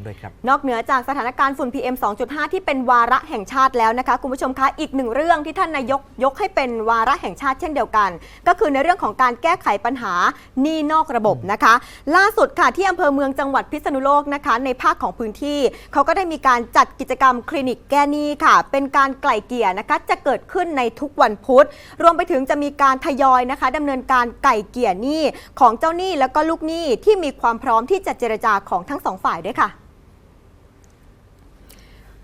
กันด้วยครับ นอกเหนือจากสถานการณ์ฝุ่น PM 2.5 ที่เป็นวาระแห่งชาติแล้วนะคะ คุณผู้ชมคะอีกหนึ่งเรื่องที่ท่านนายกยกให้เป็นวาระแห่งชาติเช่นเดียวกัน ก็คือในเรื่องของการแก้ไขปัญหาหนี้นอกระบบนะคะ ล่าสุดค่ะที่อำเภอเมืองจังหวัดพิษณุโลกนะคะ ในภาคของพื้นที่ เขาก็ได้มีการจัดกิจกรรมคลินิกแก้หนี้ค่ะ เป็นการไกล่เกลี่ยนะคะจะเกิดขึ้นในทุกวันพุธ รวมไปถึงจะมีการทยอยนะคะดำเนินการไก่เกลี่ยหนี้ของเจ้าหนี้แล้วก็ลูกหนี้ที่มีความพร้อมที่จะเจรจาของทั้งสองฝ่ายด้วยค่ะ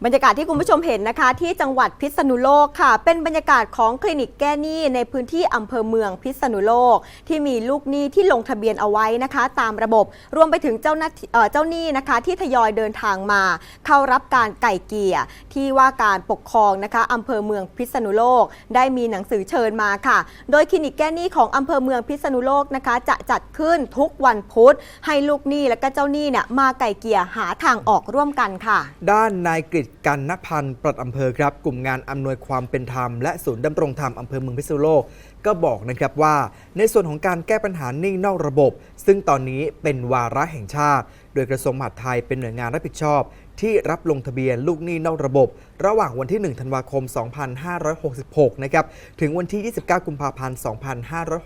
บรรยากาศที่คุณผู้ชมเห็นนะคะ ที่จังหวัดพิษณุโลกค่ะ เป็นบรรยากาศของคลินิกแก้หนี้ในพื้นที่อำเภอเมืองพิษณุโลก ที่มีลูกหนี้ที่ลงทะเบียนเอาไว้นะคะ ตามระบบรวมไปถึงเจ้าหน้าเจ้าหนี้นะคะ ที่ทยอยเดินทางมา เข้ารับการไก่เกี่ยที่ว่าการปกครองนะคะอำเภอเมืองพิษณุโลก ได้มีหนังสือเชิญมาค่ะ โดยคลินิกแก้หนี้ของอำเภอเมืองพิษณุโลกนะคะ จะจัดขึ้นทุกวันพุธให้ลูกหนี้และก็เจ้าหนี้เนี่ยมาไก่เกี่ยหาทางออกร่วมกันค่ะ ด้านนายกฤษกันนพันธ์ปลัดอำเภอครับ กลุ่มงานอำนวยความเป็นธรรมและศูนย์ดำรงธรรมอำเภอเมืองพิษณุโลก ก็บอกนะครับว่า ในส่วนของการแก้ปัญหาหนี้นอกระบบ ซึ่งตอนนี้เป็นวาระแห่งชาติ โดยกระทรวงมหาดไทยเป็นหน่วยงานรับผิดชอบ ที่รับลงทะเบียนลูกหนี้นอกระบบ ระหว่างวันที่ 1 ธันวาคม 2566 นะครับ ถึงวันที่ 29 กุมภาพันธ์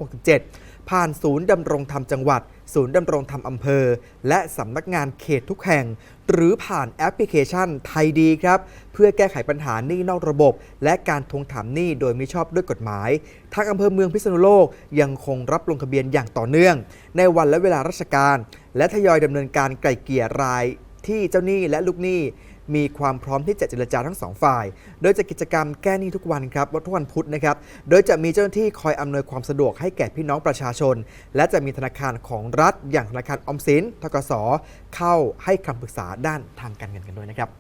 2567 ผ่านศูนย์ดำรงธรรมจังหวัด ศูนย์ดำรงธรรมอำเภอ และสำนักงานเขตทุกแห่ง หรือผ่านแอปพลิเคชันไทยดีครับ เพื่อแก้ไขปัญหาหนี้นอกระบบ และการทวงถามหนี้โดยไม่ชอบด้วยกฎหมายทางอำเภอเมืองพิษณุโลกยังคงรับลงทะเบียนอย่างต่อเนื่อง ในวันและเวลาราชการและทยอยดำเนินการไกล่เกลี่ยรายที่เจ้าหนี้และลูกหนี้มีความพร้อมที่จะเจรจาทั้งสองฝ่าย โดยจะกิจกรรมแก้หนี้ทุกวันครับวันทุกวันพุธนะครับ โดยจะมีเจ้าหน้าที่คอยอำนวยความสะดวกให้แก่พี่น้องประชาชน และจะมีธนาคารของรัฐ อย่างธนาคารออมสิน ทกส เข้าให้คำปรึกษาด้านทางการเงินกันด้วยนะครับ